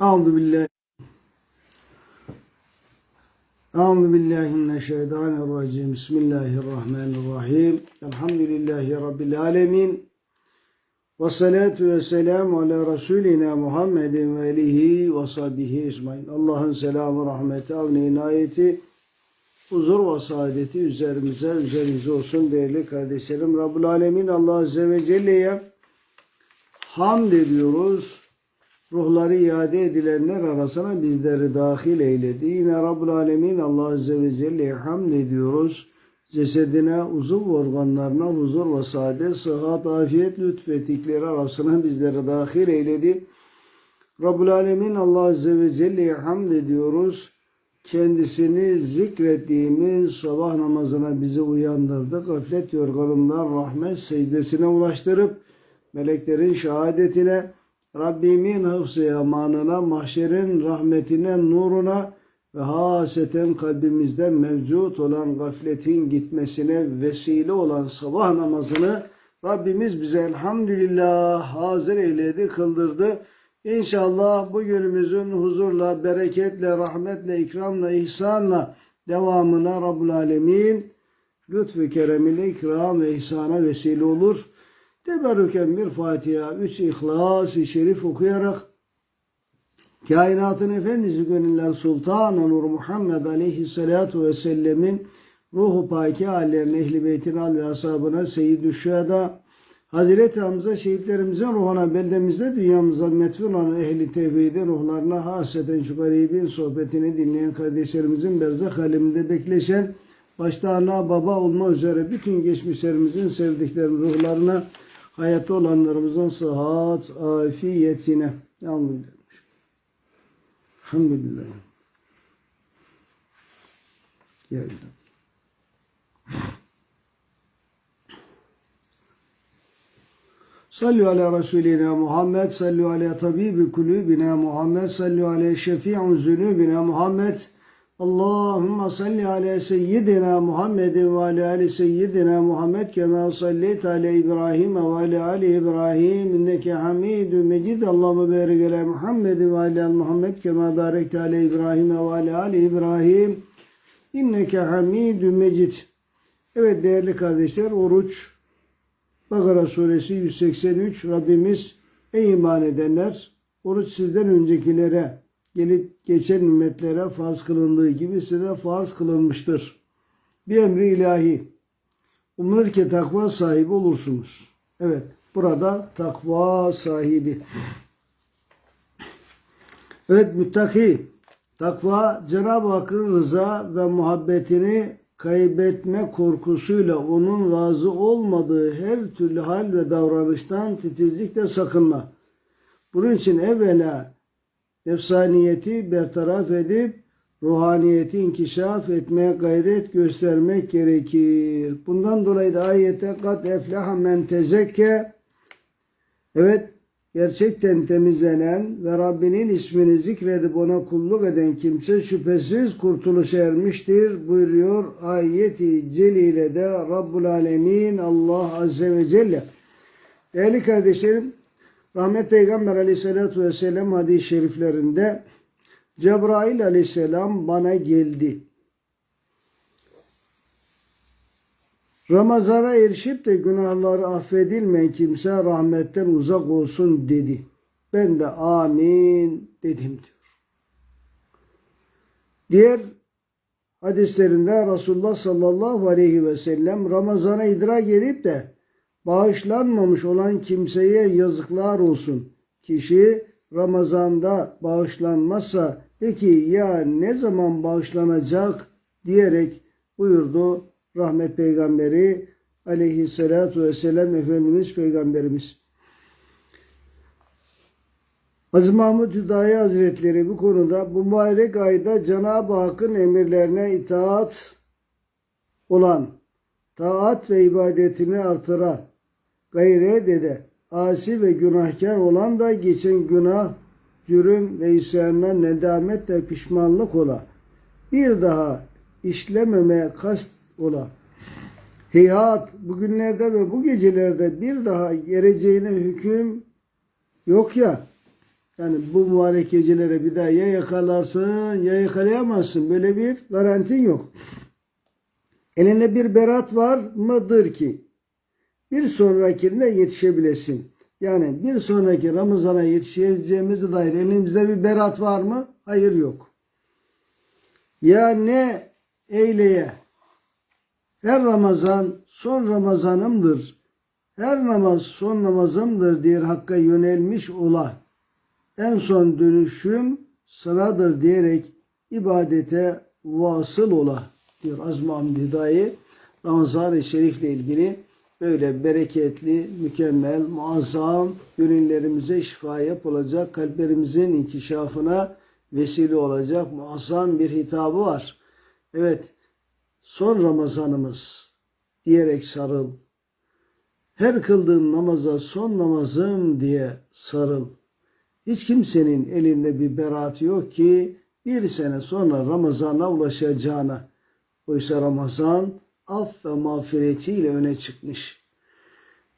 Euzu billahi Euzu billahi mineşşeytanirracim. Bismillahirrahmanirrahim. Elhamdülillahi rabbil alamin. Ve salatu ve selamu ala Resulina Muhammedin ve alihi ve sahbihi ecmaîn. Allah'ın selamı, rahmeti, avni, inayeti, huzur ve saadeti üzerimize, üzerinize olsun değerli kardeşlerim. Rabbul Alemin Allah Azze ve Celle'ye hamd ediyoruz. Ruhları iade edilenler arasına bizleri dahil eyledi. Yine Rabbul Alemin Allah Azze ve Celle'ye hamd ediyoruz. Cesedine, uzuv organlarına huzur ve saadet, sıhhat, afiyet lütfettikleri arasına bizleri dahil eyledi. Rabbul Alemin Allah Azze ve Celle'ye hamd ediyoruz. Kendisini zikrettiğimiz sabah namazına bizi uyandırdı. Gaflet yorganından rahmet secdesine ulaştırıp meleklerin şehadetine, Rabbimin hıfzı emanına, mahşerin rahmetine, nuruna ve haseten kalbimizde mevcut olan gafletin gitmesine vesile olan sabah namazını Rabbimiz bize elhamdülillah hazır eyledi, kıldırdı. İnşallah bu günümüzün huzurla, bereketle, rahmetle, ikramla, ihsanla devamına Rabbul Alemin lütfü keremiyle ikram ve ihsana vesile olur. Teberrüken bir Fatiha, üç İhlas-ı Şerif okuyarak kainatın efendisi gönüller Sultan-ı Nur Muhammed Aleyhisselatu Vesselam'ın ruhu paki hallerine, ehli beytin al ve ashabına, seyyid-i şüheda, Hazreti Hamza şehitlerimizin ruhuna, beldemizde dünyamıza metfun olan ehli tevhidin ruhlarına hasreten şu garibin sohbetini dinleyen kardeşlerimizin berzak aleminde bekleşen, başta ana baba olma üzere bütün geçmişlerimizin sevdiklerimiz ruhlarına, hayatta olanlarımızın sıhhat, afiyetine. Elhamdülillah. Elhamdülillah. Geldim. Sallu ala Resulina Muhammed, sallu ala tabibi kulübina Muhammed, sallu ala şefi'un zunubina Muhammed. Allahümme salli ala seyyidina Muhammedin ve ala ali seyyidina Muhammed kema sallit ala İbrahim ve ala ali İbrahim inneke hamidun mecid. Allahümme barik ala Muhammedin ve ala Muhammed kema barekte ala İbrahim ve ala ali İbrahim inneke hamidun mecid. Evet değerli kardeşler oruç Bakara suresi 183 Rabbimiz ey iman edenler oruç sizden öncekilere gelip geçen ümmetlere farz kılındığı gibi size farz kılınmıştır. Bir emri ilahi. Umulur ki takva sahibi olursunuz. Evet burada takva sahibi. Evet müttaki. Takva Cenab-ı Hakk'ın rıza ve muhabbetini kaybetme korkusuyla onun razı olmadığı her türlü hal ve davranıştan titizlikle sakınma. Bunun için evvela nefsaniyeti bertaraf edip ruhaniyeti inkişaf etmeye gayret göstermek gerekir. Bundan dolayı da ayete kat eflaha men tezekke evet gerçekten temizlenen ve Rabbinin ismini zikredip ona kulluk eden kimse şüphesiz kurtuluşa ermiştir buyuruyor ayeti celilede Rabbul Alemin Allah Azze ve Celle. Değerli kardeşlerim Rahmet Peygamber aleyhissalatü vesselam hadis-i şeriflerinde Cebrail aleyhisselam bana geldi. Ramazana erişip de günahları affedilmeyen kimse rahmetten uzak olsun dedi. Ben de amin dedim diyor. Diğer hadislerinde Resulullah sallallahu aleyhi ve sellem Ramazana idrak edip de bağışlanmamış olan kimseye yazıklar olsun. Kişi Ramazan'da bağışlanmazsa peki ya ne zaman bağışlanacak diyerek buyurdu rahmet peygamberi aleyhissalatu vesselam Efendimiz Peygamberimiz. Aziz Mahmud Hüdayi Hazretleri bu konuda bu mübarek ayda Cenab-ı Hakk'ın emirlerine itaat olan taat ve ibadetini artıra gayret ede asi ve günahkar olan da geçen günah, cürüm ve isyanına nedamet ve pişmanlık ola. Bir daha işlememeye kast ola. Heyhat bugünlerde ve bu gecelerde bir daha geleceğine hüküm yok ya. Yani bu mübarek gecelere bir daha ya yakalarsın ya yakalayamazsın. Böyle bir garantin yok. Elinde bir berat var mıdır ki bir sonrakine yetişebilesin. Yani bir sonraki Ramazan'a yetişeceğimize dair elimizde bir berat var mı? Hayır yok. Ya ne eyleye her Ramazan son Ramazanımdır. Her namaz son namazımdır diye Hakk'a yönelmiş ola. En son dönüşüm sanadır diyerek ibadete vasıl ola diyor Azmi Hamdi dayı. Ramazan-ı Şerif'le ilgili böyle bereketli, mükemmel, muazzam gönüllerimize şifa yapılacak, kalplerimizin inkişafına vesile olacak muazzam bir hitabı var. Evet, son Ramazanımız diyerek sarıl. Her kıldığın namaza son namazım diye sarıl. Hiç kimsenin elinde bir beraat yok ki bir sene sonra Ramazan'a ulaşacağına. Oysa Ramazan af ve mağfiretiyle öne çıkmış.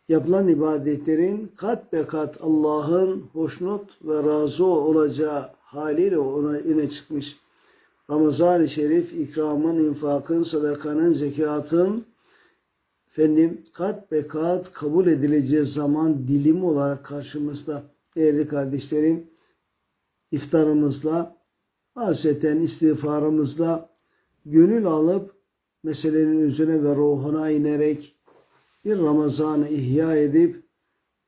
Yapılan ibadetlerin kat be kat Allah'ın hoşnut ve razı olacağı haliyle ona öne çıkmış. Ramazan-ı Şerif ikramın, infakın, sadakanın, zekatın efendim kat be kat kabul edileceği zaman dilimi olarak karşımızda. Değerli kardeşlerim, iftarımızla, haseten istiğfarımızla gönül alıp meselenin üzerine ve ruhuna inerek bir Ramazan'ı ihya edip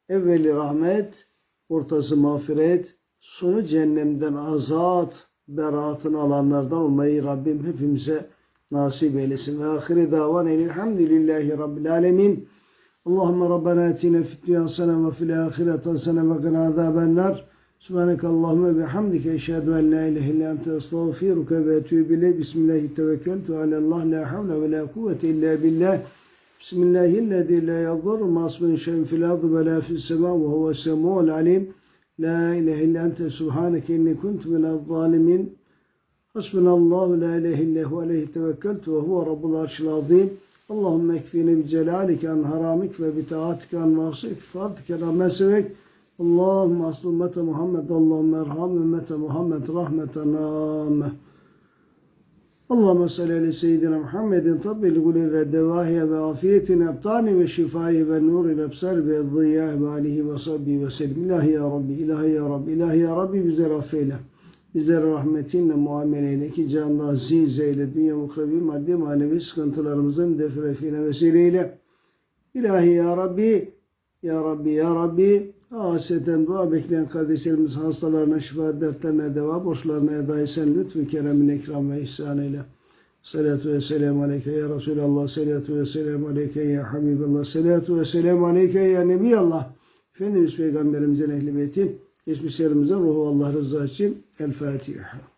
evveli rahmet, ortası mağfiret, sonu cehennemden azat, beraatını alanlardan olmayı Rabbim hepimize nasip eylesin. Ve ahire davan elhamdülillahi rabbil alemin. Allahümme Rabbena etina fid dünya hasene ve fil ahireti hasene ve qina azabennar. Subhaneke Allahümme bihamdike eşhedü en la ilahe illa ente estağfiruke ve etûbü ileyh. Bismillahi tevekkeltu alallah la havle ve la kuvvete illa billah. Bismillahillezî la yadurru masmin şeyin fil ardı ve la fis semâ ve huve semû'ul alim. La ilahe illa ente subhaneke inni kuntu minel zalimin. Hasbunallahu la ilahe illa hu aleyhi tevekkeltu ve huve rabbul arşil azim. Allahümme ekfini bi celalike an haramik ve bi taatike an masik fadike rahmen sevek. Allahümme aslu ümmete Muhammed, Allahümme erham ümmete Muhammed rahmeten âme. Allahümme salli ala seyyidina Muhammedin tabbil gulü ve devahiye ve afiyetin ebtani ve şifayı ve nuril ebsar ve ziyâh ve alihi ve sabbi ve selim. İlahi ya Rabbi, ilahi ya Rabbi, ilahi ya Rabbi bize affeyle. Bizleri rahmetinle muamele eyle ki canlı aziz eyle. Dünya muhrevi maddi manevi sıkıntılarımızın defrefine vesileyle. İlahi ya Rabbi, ya Rabbi, ya Rabbi. Haseten dua bekleyen kardeşlerimiz hastalarına şifa, dertlerine deva, borçlarına eda esen lütfü keremin ikram ve ihsan eyle. Salatu ve selamu aleyke ya Resulallah. Salatu ve selamu aleyke ya Habiballah. Salatu ve selamu aleyke ya Nebiyallah. Efendimiz Peygamberimizin ehli beyti, geçmişlerimizin ruhu Allah rızası için El Fatiha.